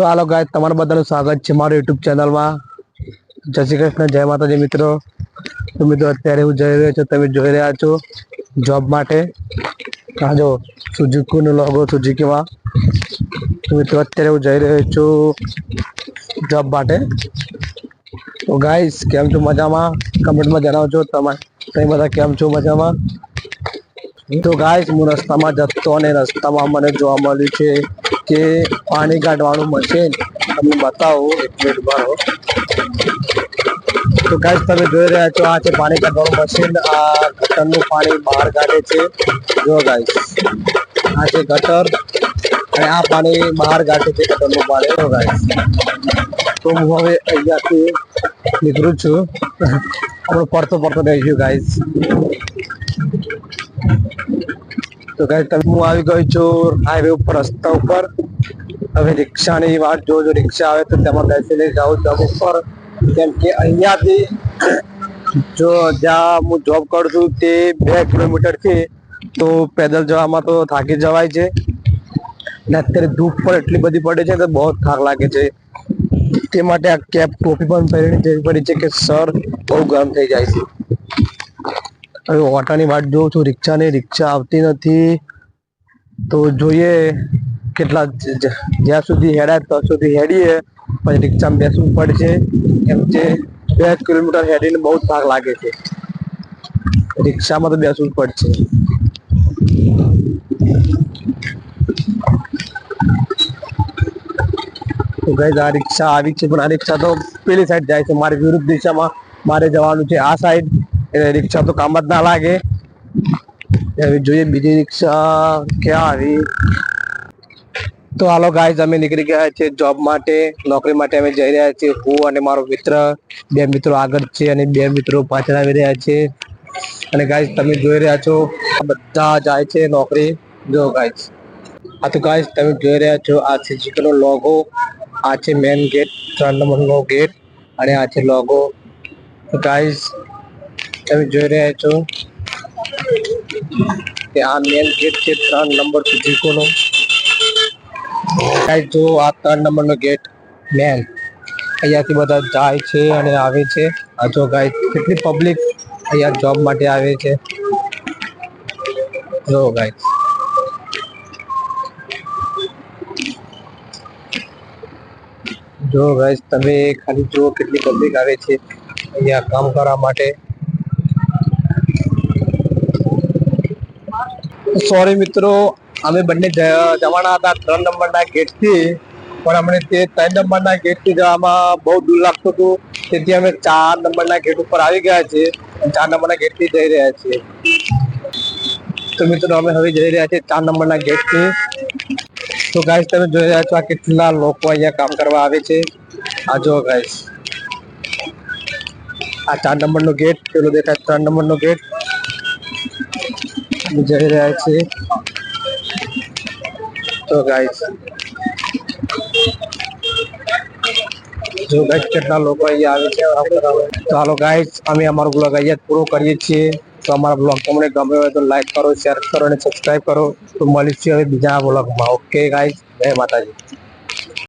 તો હાલો ગાય તમારા બધાનું સ્વાગત છે મારું યુટ્યુબ ચેનલમાં જય શ્રી કૃષ્ણ, જય માતાજી મિત્રો. તો મિત્રો, અત્યારે હું જઈ રહ્યો છું, તમે જોઈ રહ્યા છો જોબ માટે. હા જો સુઝુકીનો લોગો સુઝુકીમાં મિત્રો, અત્યારે હું જઈ રહ્યો છું જોબ માટે. તો ગાઈસ કેમ છો મજામાં? કમેન્ટમાં જણાવજો, તમે તમે બધા કેમ છો મજામાં? તો ગાઈસ હું રસ્તામાં જતો અને રસ્તામાં મને જોવા મળ્યું છે. કે પાણી કાઢવાનું મશીન તમને બતાવો, એક મિનિટ ભરો તો ગાઈસ તમે જોઈ રહ્યા છો, આ છે પાણી કાઢવાનું મશીન. આ ગટરનું પાણી બહાર કાઢે છે. જો ગાઈસ આ છે ગટર અને આ પાણી બહાર કાઢે છે ગટરનું પાણી. જો ગાઈસ તો હું હવે અહીંયાથી નીકળું છું. આપણું પડતો પડતો રહીશું ગાઈસ તો ગાઈસ તમે હું આવી ગયો છું હાઈવે ઉપર, રસ્તા ઉપર. હવે રિક્ષાની વાત જોજો રિક્ષા આવે તો તેમાં બેસીને જાઉં જોબ ઉપર. કેમ કે અહીંયાથી જો જ્યાં હું જોબ કરું છું તે બે કિલોમીટર છે તો પેદલ જવામાં તો થાકી જવાય છે. ને અત્યારે ધૂપ પણ એટલી બધી પડે છે તો બહુ થાક લાગે છે. તે માટે આ કેપ ટોપી પણ પહેરીને જવી પડી છે કે સર બહુ ગરમ થઈ જાય છે. હવે ઓટાની વાટ જોઉં છું, રિક્ષાની, રિક્ષા આવતી નથી. તો જોઈએ કેટલા જ્યાં સુધી હેડાય ત્યાં સુધી હેડીએ, પછી રિક્ષામાં બેસવું પડશે. કેમ કે બે કિલોમીટર હેડીને બહુ જ થાક લાગે છે. રિક્ષામાં તો બેસવું પડશે. તો ગઈ આ રિક્ષા આવી છે, પણ આ રિક્ષા તો પેલી સાઈડ જાય છે. મારી વિરુદ્ધ દિશામાં મારે જવાનું છે, આ સાઈડ એટલે રિક્ષા તો કામ જ ના લાગે. હવે જોઈએ બીજી રિક્ષા ક્યાં આવી. તો હાલો ગાઈઝ અમે નીકળી ગયા છે જોબ માટે. નોકરી માટે અમે જઈ રહ્યા છીએ. હું અને મારો મિત્ર, બે મિત્રો આગળ છે અને બે મિત્રો પાછળ આવી રહ્યા છે. અને ગાઈઝ તમે જોઈ રહ્યા છો બધા જાય છે નોકરી. જો ગાઈઝ આ તો ગાઈઝ તમે જોઈ રહ્યા છો, આ છે જીકનો લોગો આ છે મેન ગેટ ત્રણ નંબરનો ગેટ અને આ છે લોગો ગાઈઝ તમે જોઈ રહ્યા છો કે આ મેન ગેટ છે ત્રણ નંબર સુઝુકોનો ગાઈઝ જો આ ત્રણ નંબરનો ગેટ મેન અહીંયાથી બધા જાય છે અને આવે છે. આ જો ગાઈઝ કેટલી પબ્લિક અહીંયા જોબ માટે આવે છે. જો ગાઈઝ જો ગાઈઝ તમે ખાલી જુઓ કેટલી પબ્લિક આવે છે. અહીંયા કામ કરવા માટે. સોરી મિત્રો, અમે બંને જવાના હતા ત્રણ નંબરના ગેટથી, પણ અમને તે ત્રણ નંબરના ગેટથી જવામાં બહુ દૂર લાગતું હતું. તેથી અમે ચાર નંબરના ગેટ ઉપર આવી ગયા છે ચાર નંબરના ગેટથી જઈ રહ્યા છીએ. તો મિત્રો, અમે હવે જઈ રહ્યા છીએ ચાર નંબરના ગેટથી. તો ગાઈસ તમે જોઈ રહ્યા છો આ કેટલા લોકો અહીંયા કામ કરવા આવે છે. આ જો ગાઈસ આ ચાર નંબરનો ગેટ પેલો દેખાય ત્રણ નંબરનો ગેટ જઈ રહ્યા છે તો ગાઈસ જો ગાઈસ કેટલા લોકો અહીંયા આવે છે કામ કરવા તો હાલો ગાઈસ અમે અમારો બ્લોગ અહીંયા જ પૂરો કરીએ છીએ તો અમારા બ્લોગ તમને ગમ્યો હોય તો લાઈક કરો શેર કરો અને સબસ્ક્રાઇબ કરો તો મળીશું હવે બીજા બ્લોગમાં ઓકે ગાઈસ જય માતાજી